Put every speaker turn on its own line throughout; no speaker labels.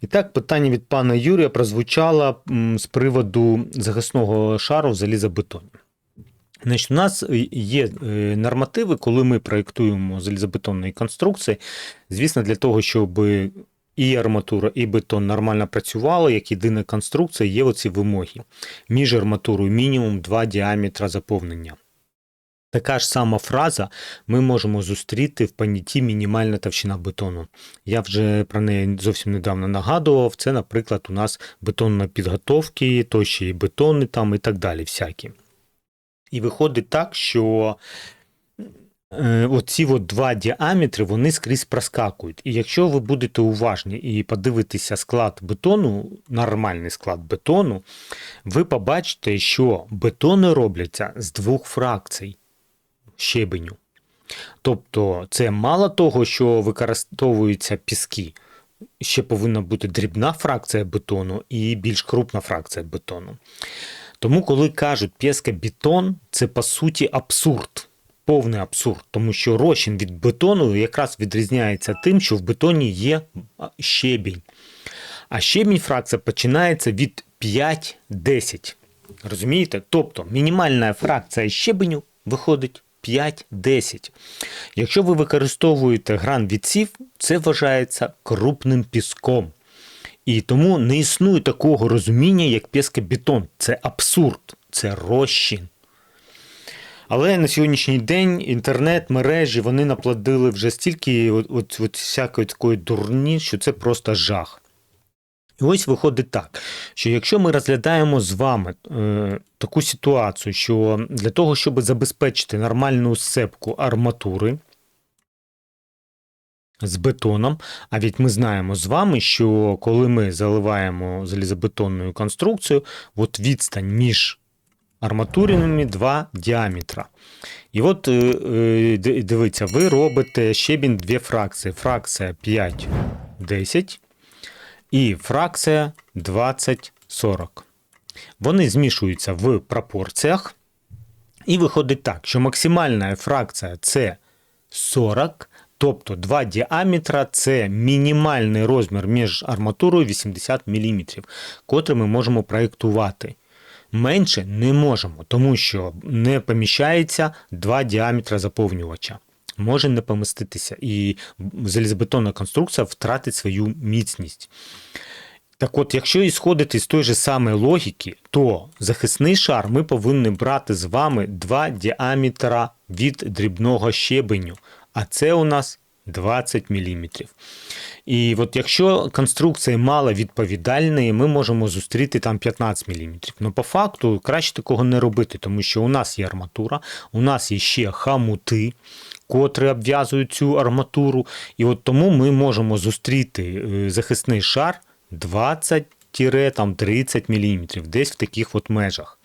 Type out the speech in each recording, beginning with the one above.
І так, питання від пана Юрія прозвучало з приводу захисного шару в залізобетоні. Значить, у нас є е, нормативи, коли ми проєктуємо залізобетонні конструкції. Звісно, для того, щоб і арматура, і бетон нормально працювали, як єдина конструкція, є оці вимоги. Між арматурою мінімум 2 діаметра заповнення. Така ж сама фраза ми можемо зустріти в понятті мінімальна товщина бетону. Я вже про неї зовсім недавно нагадував. Це, наприклад, у нас бетонні підготовки, то ще і бетони там і так далі. всякі. І виходить так, що е, оці от два діаметри вони скрізь проскакують. І якщо ви будете уважні і подивитеся склад бетону, нормальний склад бетону, ви побачите, що бетони робляться з двох фракцій щебеню. Тобто, це мало того, що використовуються піски, ще повинна бути дрібна фракція бетону і більш крупна фракція бетону. Тому, коли кажуть піскобетон, це по суті абсурд, повний абсурд, тому що розчин від бетону якраз відрізняється тим, що в бетоні є щебінь. А щебінь фракція починається від 5-10. Розумієте? Тобто мінімальна фракція щебеню виходить 5-10. Якщо ви використовуєте гран відсів, це вважається крупним піском. І тому не існує такого розуміння, як піскобетон. Це абсурд, це розчин. Але на сьогоднішній день інтернет, мережі вони наплодили вже стільки от, от, от всякої такої дурні, що це просто жах. І ось виходить так, що якщо ми розглядаємо з вами е, таку ситуацію, що для того, щоб забезпечити нормальну сцепку арматури з бетоном, а ведь ми знаємо з вами, що коли ми заливаємо залізобетонну конструкцію, от відстань між арматуринами два діаметра. І от е, е, ди- дивіться, ви робите щебінь дві фракції. Фракція 5-10 і фракція 20-40. Вони змішуються в пропорціях. І виходить так, що максимальна фракція це 40, тобто 2 діаметра це мінімальний розмір між арматурою 80 мм, котрий ми можемо проєктувати. Менше не можемо, тому що не поміщається 2 діаметра заповнювача. Може не поміститися, і залізобетонна конструкція втратить свою міцність. Так от, якщо ісходити з тої ж самої логіки, то захисний шар ми повинні брати з вами 2 діаметра від дрібного щебеню, а це у нас 20 мм. І от якщо конструкція мало відповідальної, ми можемо зустріти там 15 мм. Ну, по факту краще такого не робити, тому що у нас є арматура, у нас є ще хамути, котрі обв'язують цю арматуру. І от тому ми можемо зустріти е, захисний шар 20-30 мм, десь в таких от межах.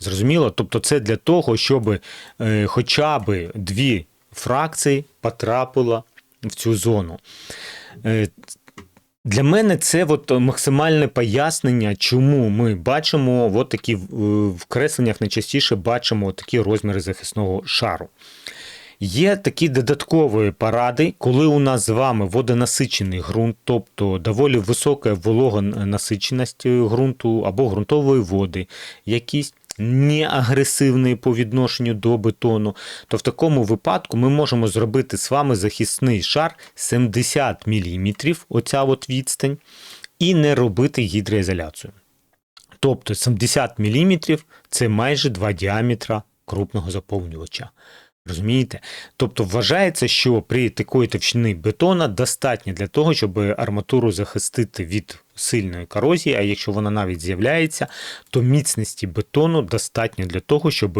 Зрозуміло? Тобто це для того, щоб е, хоча б дві фракції потрапило в цю зону. Е, Для мене це от максимальне пояснення, чому ми бачимо от такі в кресленнях найчастіше бачимо такі розміри захисного шару. Є такі додаткові поради, коли у нас з вами водонасичений ґрунт, тобто доволі висока вологонасиченість ґрунту або ґрунтової води, якісь не агресивні по відношенню до бетону, то в такому випадку ми можемо зробити з вами захисний шар 70 мм, оця от відстань, і не робити гідроізоляцію. Тобто 70 мм це майже 2 діаметра крупного заповнювача. Розумієте? Тобто вважається, що при такої товщини бетона достатньо для того, щоб арматуру захистити від сильної корозії, а якщо вона навіть з'являється, то міцності бетону достатньо для того, щоб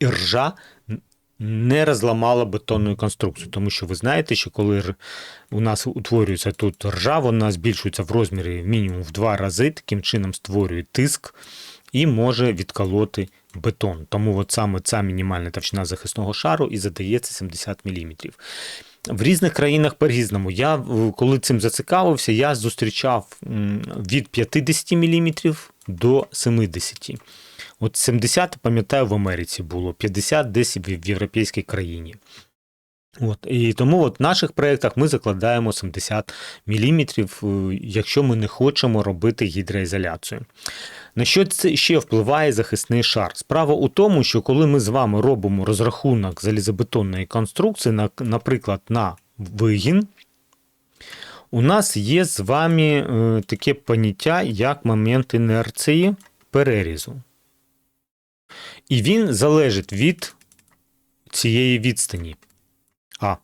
іржа не розламала бетонну конструкцію. Тому що ви знаєте, що коли у нас утворюється тут ржа, вона збільшується в розмірі мінімум в два рази, таким чином створює тиск і може відколоти бетон. Тому от саме ця мінімальна товщина захисного шару і задається 70 мм. В різних країнах по-різному. Я коли цим зацікавився, я зустрічав від 50 мм до 70. От 70, пам'ятаю, в Америці було, 50 десь в європейській країні. От, і тому от в наших проєктах ми закладаємо 70 мм, якщо ми не хочемо робити гідроізоляцію. На що це ще впливає захисний шар? Справа у тому, що коли ми з вами робимо розрахунок залізобетонної конструкції, наприклад, на вигін, у нас є з вами е, таке поняття, як момент інерції перерізу. І він залежить від цієї відстані. А.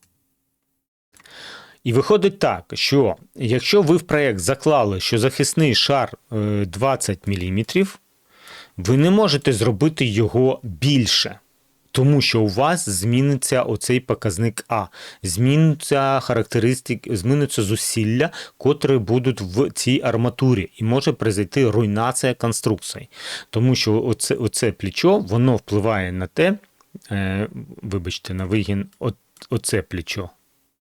І виходить так, що якщо ви в проєкт заклали, що захисний шар е, 20 мм, ви не можете зробити його більше. Тому що у вас зміниться оцей показник А, зміниться характеристики, зміниться зусилля, котрі будуть в цій арматурі, і може произойти руйнація конструкції. Тому що оце, оце плечо воно впливає на те, е, вибачте, на вигін, от, оце плечо,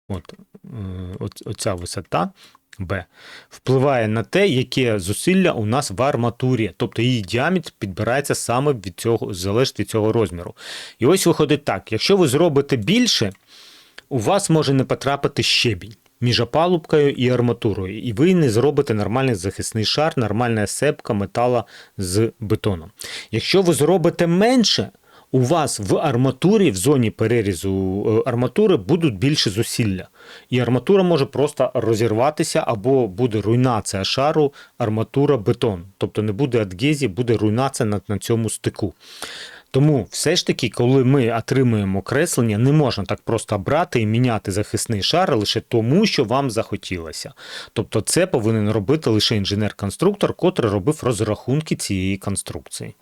от, е, оця висота Б, впливає на те, яке зусилля у нас в арматурі. Тобто її діаметр підбирається саме від цього, залежить від цього розміру. І ось виходить так: якщо ви зробите більше, у вас може не потрапити щебінь між опалубкою і арматурою, і ви не зробите нормальний захисний шар, нормальна сепка метала з бетоном. Якщо ви зробите менше, у вас в арматурі, в зоні перерізу е, арматури будуть більше зусилля. І арматура може просто розірватися або буде руйнація шару арматура-бетон. Тобто не буде адгезії, буде руйнація на, на цьому стику. Тому все ж таки, коли ми отримуємо креслення, не можна так просто брати і міняти захисний шар лише тому, що вам захотілося. Тобто це повинен робити лише інженер-конструктор, котрий робив розрахунки цієї конструкції.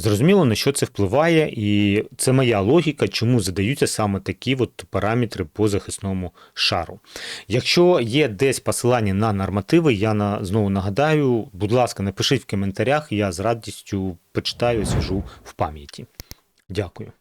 Зрозуміло, на що це впливає, і це моя логіка, чому задаються саме такі от параметри по захисному шару. Якщо є десь посилання на нормативи, я на, знову нагадаю, будь ласка, напишіть в коментарях, я з радістю почитаю, сижу в пам'яті. Дякую.